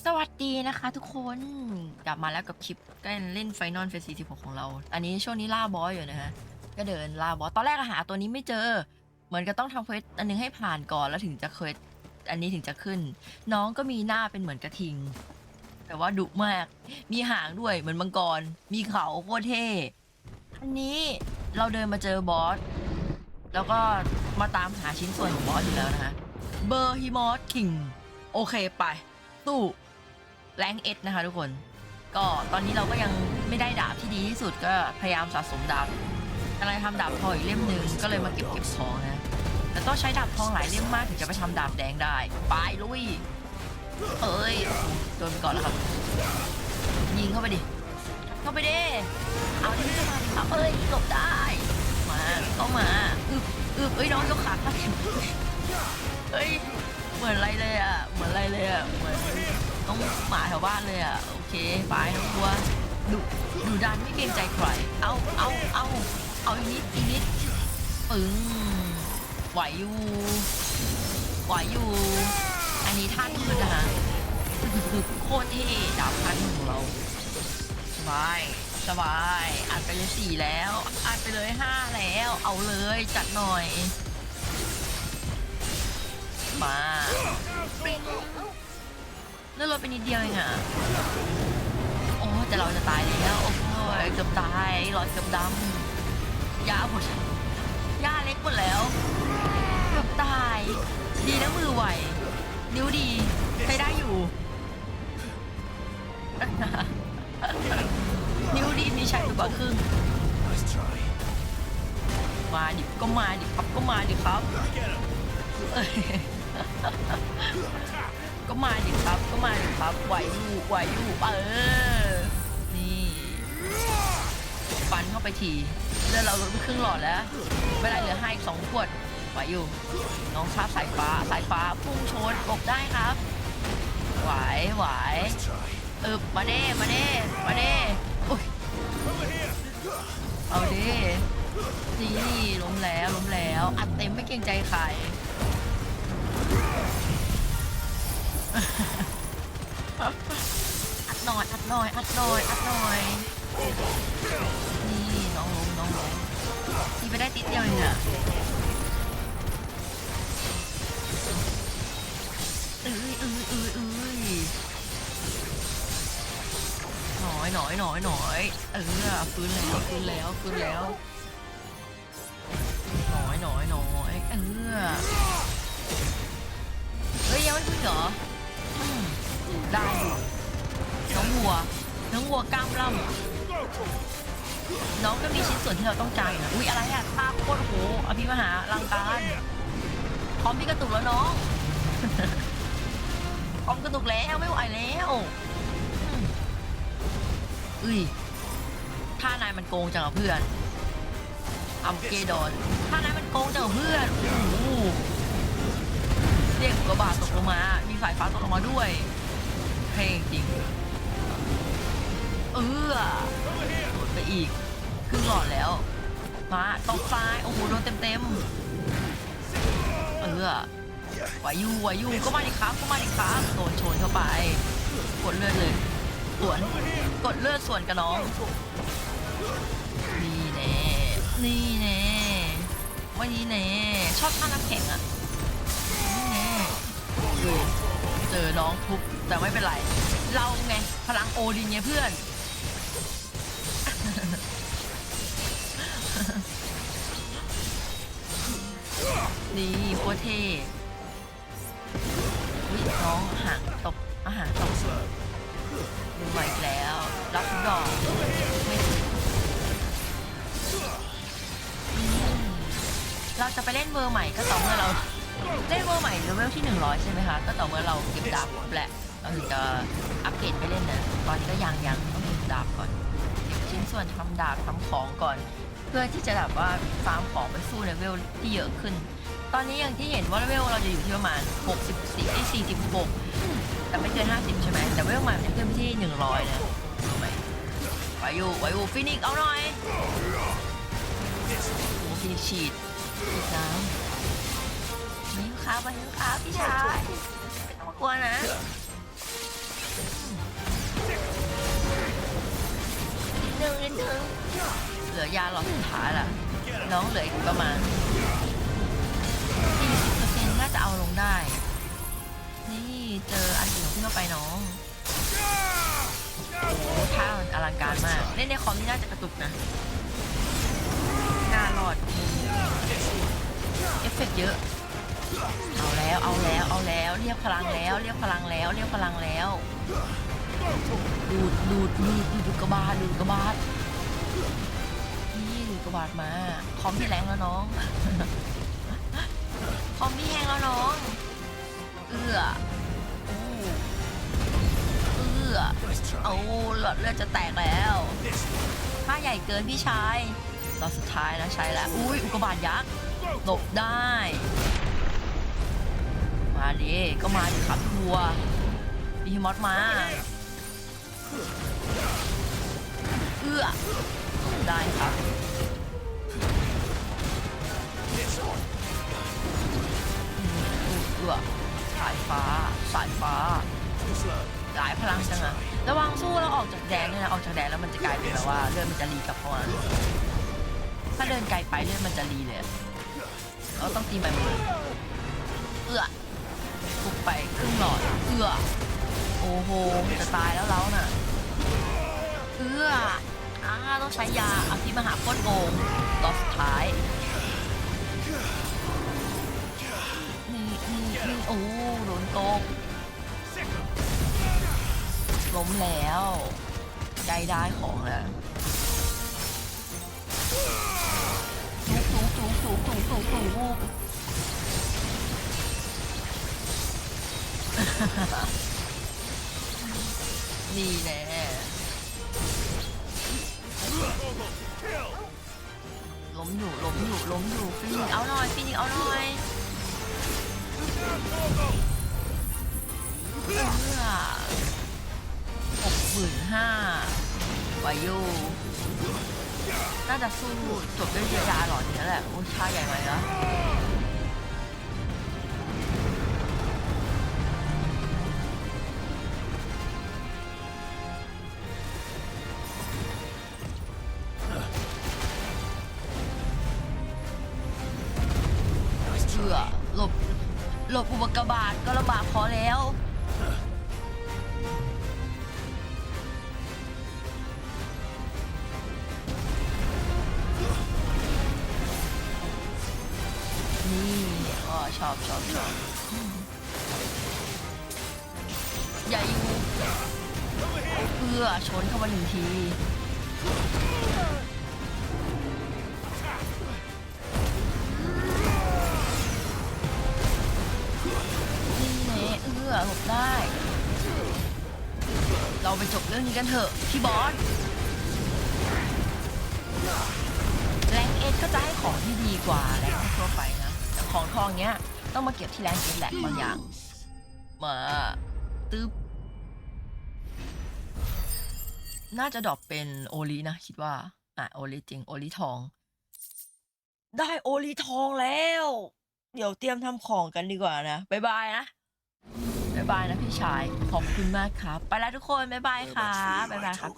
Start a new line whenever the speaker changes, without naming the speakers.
สวัสดีนะคะทุกคนกลับมาแล้วกับคลิปการเล่นไฟนอลเฟสซี16ของเรา อันนี้ช่วงนี้ล่าบอสอยู่นะฮะ ก็เดินล่าบอส ตอนแรกหาตัวนี้ไม่เจอ เหมือนกับต้องทำเควสอันนึงให้ผ่านก่อนแล้วถึงจะเควสอันนี้ถึงจะขึ้น น้องก็มีหน้าเป็นเหมือนกระทิง แต่ว่าดุมาก มีหางด้วยเหมือนมังกร มีเขาโคตรเท่ อันนี้เราเดินมาเจอบอส แล้วก็มาตามหาชิ้นส่วนของบอสอยู่แล้วนะคะเบอร์ฮิมอสคิง โอเคไป ตู้ แรงเอสนะคะทุกคน ก็ตอนนี้เราก็ยังไม่ได้ดาบที่ดีที่สุดก็พยายามสะสมดาบกำลังทำดาบทองอีกเล่มหนึ่งก็เลยมาเก็บเก็บของนะแต่ต้องใช้ดาบทองหลายเล่มมากถึงจะไปทำดาบแดงได้ไปลุยเอ้ยโดนไปก่อนแล้วครับ ยิงเข้าไปดิเข้าไปดิเอาที่นี่เข้ามาดิครับเอ้ยหลบได้มาก็มาอึบอึบเอ้ยน้องยกขาขึ้นเฮ้ยเหมือนอะไรเลยอะเหมือนอะไรเลยอะเหมือน ต้องหมาแถวบ้านเลยอะโอเคไปทั้งตัวดุดุดันไม่เกรงใจใครเอาเอาเอาเอาอีกนิดอีกนิดปึ้งไหวอยู่ไหวอยู่ อันนี้ท่ามืดนะคะคือโคตรเท่ดาบพันของเราสบายสบายอัดไปเลยสี่แล้วอัดไปเลยห้าแล้ว เอาเลยจัดหน่อย มาปิ๊ง ลื่อนรถไปนิดเดียวเองอะโอ้แต่เราจะตายแล้วโอ้ยเกือบตายหลอดเกือบดำยาหมดยาเล็กหมดแล้วเกือบตาย ดีนะมือไหวนิ้วดีใช้ได้อยู่นิ้วดีมีใช้อยู่กว่าครึ่งมาดิก็มาดิครับก็มาดิครับ ก็มาดิครับ ก็มาดิครับไหวอยู่ไหวอยู่เออ นี่ฟันเข้าไปทีเลือดเราลดไปครึ่งหลอดแล้วไม่ได้เหลือให้อีกสองขวดไหวอยู่ น้องชาบสายฟ้าสายฟ้าพุ่งชนกบได้ครับ ไหวไหวเออมาเด้มาเด้มาเด้อุ้ยเอาเดินี่ล้มแล้วล้มแล้ว อัดเต็มไม่เกรงใจใคร อัดหน่อยอัดหน่อยอัดหน่อยอัดหน่อย นี่น้องล้มน้องล้มทีไปได้ติดเดียวเองอะเอ้ยเอ้ยเอ้ยเอ้ยหน่อยหน่อยหน่อยหน่อยเออฟื้นแล้วฟื้นแล้วฟื้นแล้วหน่อยหน่อยหน่อยเออเฮ้ยยังไม่ฟื้นเหรอ ได้อยู่น้องวัว น้องวัวกล้ามล่ำน้องก็มีชิ้นส่วนที่เราต้องการอยู่นะอุ๊ยอะไรอะท่าโคตรโหอภิมหาลังการพร้อมพี่กระตุกแล้วน้องพร้อมกระตุกแล้วไม่ไหวแล้วอุ้ยท่านายมันโกงจังเพื่อนอัมเกดอนท่านายมันโกงจังเพื่อนโอ้ เรียกอุกกาบาตตกลงมา มีสายฟ้าตกลงมาด้วยเพลงจริง เออหมดไปอีกครึ่งหลอดแล้ว มาตกซ้าย โอ้โห โดนเต็มๆ เออไหวอยูไหวอยูก็มาดิครับก็มาดิครับโดนชนเข้าไป กดเลือดเลย สวน กดเลือดส่วนกับน้อง นี่แน่ นี่แน่ว่านี่แน่ ชอบท่าน้ำแข็งอะ เจอน้องทุบแต่ไม่เป็นไร เราไง พลังโอดินไงเพื่อน นี่โคเทวิน้องห่างตกอาหารตกสุดดูมาอีกแล้ว รับดอกไม่อืมเราจะไปเล่นเวอร์ใหม่ก็ต่อเมื่อเรา เล่นเวอร์ใหม่เลเวลที่ 100 ใช่ไหมคะก็ต่อเมื่อเราเก็บดาบครบแหละเราถึงจะอัปเกรดไปเล่นนะตอนนี้ก็ยังยังต้องเก็บดาบก่อนเก็บชิ้นส่วนทำดาบทำของก่อน เพื่อที่จะแบบว่าฟาร์มของไปสู้เลเวลที่เยอะขึ้น ตอนนี้อย่างที่เห็นว่าเลเวลเราจะอยู่ที่ประมาณ 64ไอ้46 แต่ไม่เกิน 50 ใช่ไหมแต่เวลใหม่จะขึ้นไปที่ 100 นะรู้ไหมไหวอยู่ไหวอยู่ฟินิกเอาหน่อยโอ้ฟินิกฉีดฉีดน้ำ ค้าบมาถึงครัพี่ชายไม่ต้องกลัวนะนินึงนินึงเหลือยาหลอดสุดท้ายละน้องเหลืออีกประมาณยี่สิบเปอร์เซ็นต์น่าจะเอาลงได้ นี่เจออันอื่นเข้าไปน้องโอ้ท่ามันอลังการมาก เล่นในคอมนี่น่าจะกระตุกนะน่าลอด เอฟเฟกต์เยอะ เอาแล้วเอาแล้วเอาแล้วเรียกพลังแล้วเรียกพลังแล้วเรียกพลังแล้วดูดดูดดูดดูดกกาบาตดูดกกาบาตนี่ดูดกกาบาตมาคอมพี่แรงแล้วน้องคอมพี่แห้งแล้วน้องเอื้อเอื้อเอาหลอดเลือดจะแตกแล้ว
This
ถ้าใหญ่เกินพี่ชายรอบสุดท้ายนะใช้แล้วอุ้ยอุกกาบาตยักษ์หลบได้ มาดิก็มาดิครับทัวดีฮิมอสมา เอื้อ ได้ครับ
this one.
อืมเอื้อสายฟ้า สายฟ้า หลายพลังจังอะระวังสู้แล้วออกจากแดนด้วยนะ ออกจากแดนแล้วมันจะกลายเป็นแบบว่าเลือดมันจะรีกลับเข้ามาถ้าเดินไกลไปเลือดมันจะรีเลยเราต้องตีใหม่หมดเลยเอื้อ ทุบไปครึ่งหลอดเอื้อโอ้โหจะตายแล้วเราน่ะเอื้ออ่าต้องใช้ยาอภิมหาโคตรโกงรอสุดท้ายนี่นี่นี่โอ้โดนโกงล้มแล้วใกล้ได้ของแล้วถูกถูกถูกถูกถูกถูกถูก นี่แน่
ห
ล้มอยู่ล้มอยู่ล้มอยู่ฟินิกเอาหน่อยฟินิกเอาหน่อยเพื่อหกหมื่นห้าวายุน่าจะสู้จบด้วยยาหลอดนี้แหละ โอ้ยท่าใหญ่ไหมนะ หลบอุบกาบาตก็ลำบากพอแล้ว นี่อ๋อชอบชอบชอบอย่าอยู่เพื่อชนเข้ามาหนึ่งที อื้อหลบได้ เราไปจบเรื่องนี้กันเถอะ พี่บอสแรงเอสก็จะให้ของที่ดีกว่าแรงทั่วไปนะ แต่ของทองเนี้ยต้องมาเก็บที่แรงเอสแหละบางอย่าง มาตึ๊บน่าจะดรอปเป็นโอลินะ คิดว่า อะโอลิจริง โอลิทอง ได้โอลิทองแล้ว เดี๋ยวเตรียมทำของกันดีกว่านะ บ๊ายบายนะายบายนะพี่ชาย ขอบคุณมากครับ ไปแล้วทุกคน บ๊ายบายครับบ๊ายบายครับ